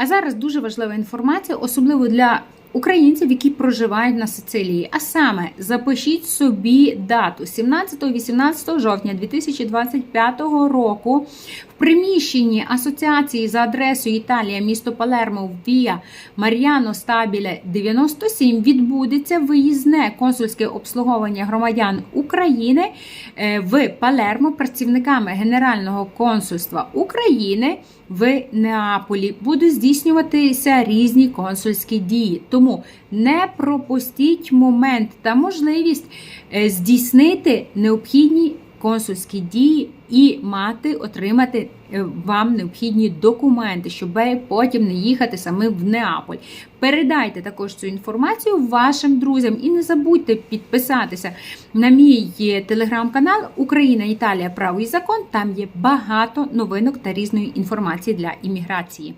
А зараз дуже важлива інформація, особливо для українців, які проживають на Сицилії. А саме запишіть собі дату 17-18 жовтня 2025 року в приміщенні асоціації за адресою Італія, місто Палермо, в Вія Мар'яно Стабіле 97 відбудеться виїзне консульське обслуговування громадян України е, в Палермо працівниками Генерального консульства України в Неаполі. Будуть здійснюватися різні консульські дії. Тому не пропустіть момент та можливість е, здійснити необхідні консульські дії і мати, отримати е, вам необхідні документи, щоб потім не їхати самим в Неаполь. Передайте також цю інформацію вашим друзям і не забудьте підписатися на мій е, телеграм-канал Україна, Італія, Право і закон. Там є багато новинок та різної інформації для імміграції.